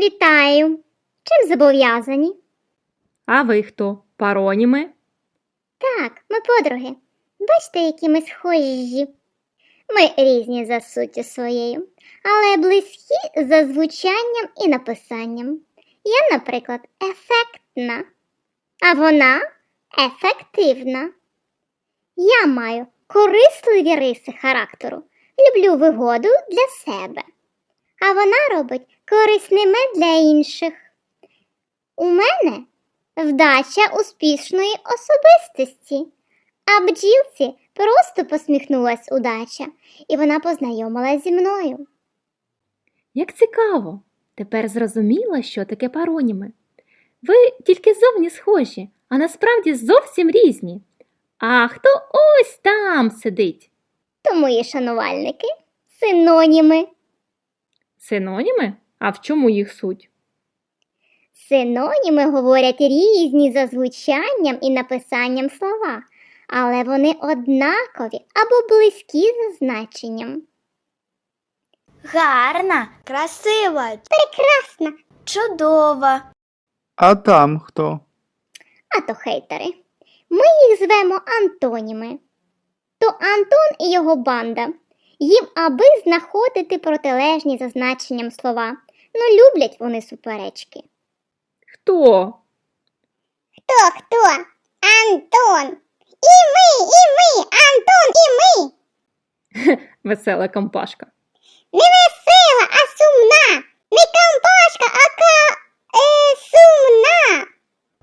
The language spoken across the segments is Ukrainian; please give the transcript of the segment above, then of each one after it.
Вітаю. Чим зобов'язані? А ви хто? Пароніми? Так, ми подруги. Бачите, які ми схожі. Ми різні за суттю своєю, але близькі за звучанням і написанням. Я, наприклад, ефектна, а вона ефективна. Я маю корисливі риси характеру, люблю вигоду для себе, а вона робить корисними для інших. У мене вдача успішної особистості. А бджілці просто посміхнулась удача, і вона познайомилась зі мною. Як цікаво! Тепер зрозуміла, що таке пароніми. Ви тільки зовні схожі, а насправді зовсім різні. А хто ось там сидить? То мої шанувальники синоніми. Синоніми? А в чому їх суть? Синоніми говорять різні за звучанням і написанням слова, але вони однакові або близькі за значенням. Гарна, красива, Прекрасно, чудова. А там хто? а то хейтери. Ми їх звемо антоніми. То Антон і його банда. Їм аби знаходити протилежні за значенням слова. Ну, люблять вони суперечки. Хто? Хто хто? Антон. І ми, і ми, Антон, і ми. Весела компашка. Не весела, а сумна. Не компашка, а ка... Е, сумна.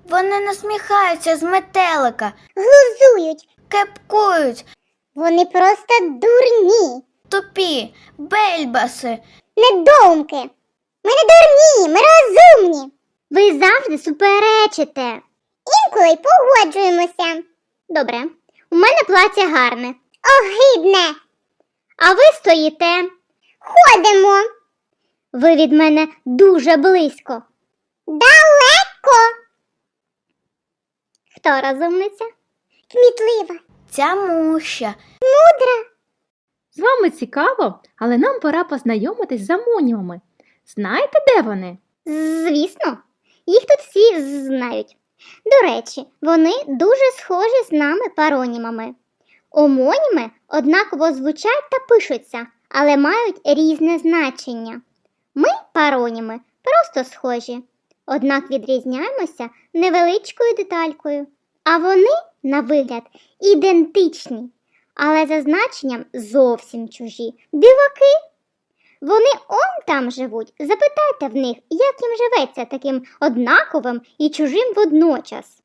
Вони насміхаються з метелика, Глузують. кепкують, Вони просто дурні. Тупі, бельбаси. Недоумки. Ми не дурні, ми розумні. Ви завжди суперечите. Інколи й погоджуємося. Добре, у мене плаття гарне. Огидне. А ви стоїте. Ходимо. Ви від мене дуже близько. Далеко. Хто розумниця? Кмітлива. Ця муща. Мудра. З вами цікаво, але нам пора познайомитись з амонімами. Знаєте, де вони? Звісно, їх тут всі знають. До речі, вони дуже схожі з нами паронімами. Омоніми однаково звучать та пишуться, але мають різне значення. Ми, пароніми, просто схожі, однак відрізняємося невеличкою деталькою, а вони, на вигляд, ідентичні, але за значенням зовсім чужі. Диваки! Вони он там живуть. Запитайте в них, як їм живеться таким однаковим і чужим водночас.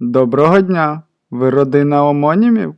Доброго дня. Ви родина омонімів?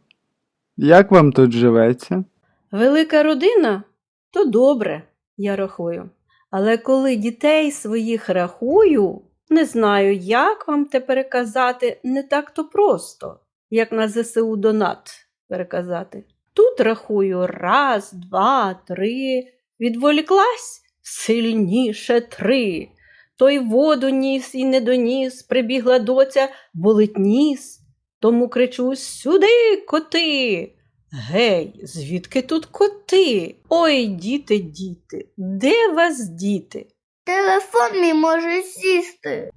Як вам тут живеться? Велика родина то добре, я рахую. Але коли дітей своїх рахую, не знаю, як вам те переказати не так то просто, як на ЗСУ Донат переказати. Тут рахую раз, два, три, відволіклась сильніше три. Той воду ніс і не доніс, прибігла доця, болить ніс. Тому кричу сюди, коти. Гей, звідки тут коти? Ой, діти, діти, де вас діти? Телефон мій може сісти.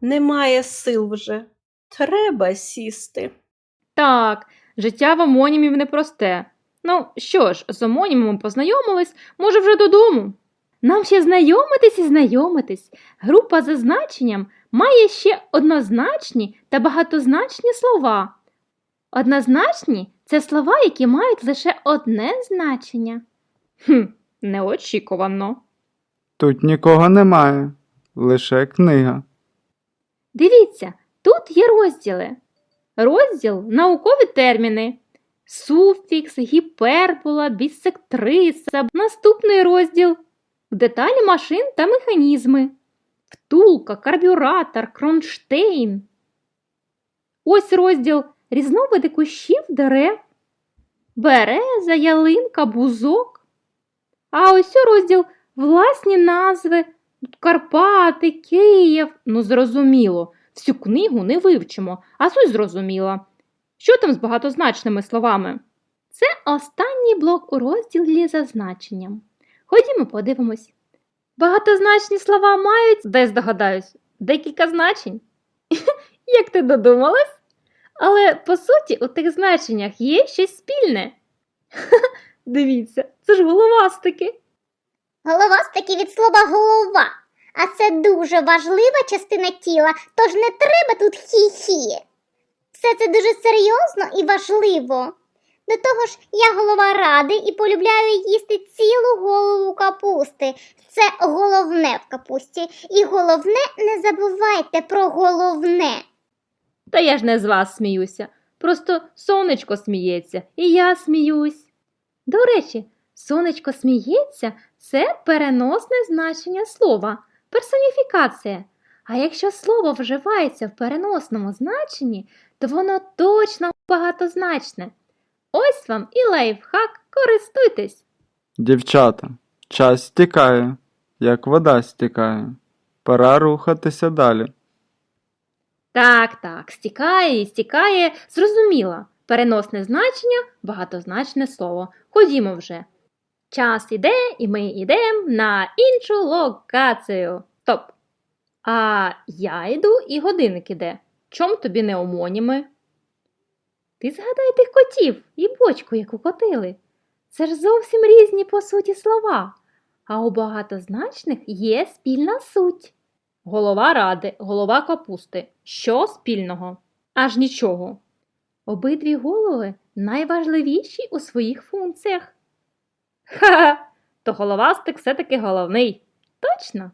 Немає сил вже. Треба сісти. Так, життя в омонімів непросте. Ну що ж, з омонімами познайомились, може вже додому. Нам ще знайомитись і знайомитись. Група за значенням має ще однозначні та багатозначні слова. Однозначні це слова, які мають лише одне значення. Хм, неочікувано. Тут нікого немає, лише книга. Дивіться, тут є розділи. Розділ наукові терміни. Суфікс, гіпербола, бісектриса. Наступний розділ деталі машин та механізми. Втулка, карбюратор, кронштейн. Ось розділ різновиди кущів дерев. Береза, ялинка, бузок. А ось розділ власні назви Карпати, Київ. Ну, зрозуміло, всю книгу не вивчимо, а суть зрозуміла. Що там з багатозначними словами? Це останній блок у розділі за значенням. Ходімо подивимось. Багатозначні слова мають, десь догадаюсь, декілька значень. Як ти додумалась? Але по суті у тих значеннях є щось спільне. Дивіться, це ж головастики. Головастики від слова голова. А це дуже важлива частина тіла, тож не треба тут хі-хі. Все це дуже серйозно і важливо. До того ж, я голова ради і полюбляю їсти цілу голову капусти. Це головне в капусті. І головне, не забувайте про головне. Та я ж не з вас сміюся. Просто сонечко сміється, і я сміюсь. До речі, сонечко сміється це переносне значення слова, персоніфікація. А якщо слово вживається в переносному значенні, то воно точно багатозначне. Ось вам і лайфхак, користуйтесь. Дівчата, час стікає, як вода стікає. Пора рухатися далі. Так, так, стікає і стікає, зрозуміла. Переносне значення, багатозначне слово. Ходімо вже. Час іде, і ми йдемо на іншу локацію. Стоп. А я йду і годинник іде. Чом тобі не омоніми? Ти згадай тих котів і бочку, яку котили. Це ж зовсім різні по суті слова. А у багатозначних є спільна суть. Голова ради, голова капусти. Що спільного? Аж нічого. Обидві голови найважливіші у своїх функціях. Ха-ха, то головастик все-таки головний. Точно.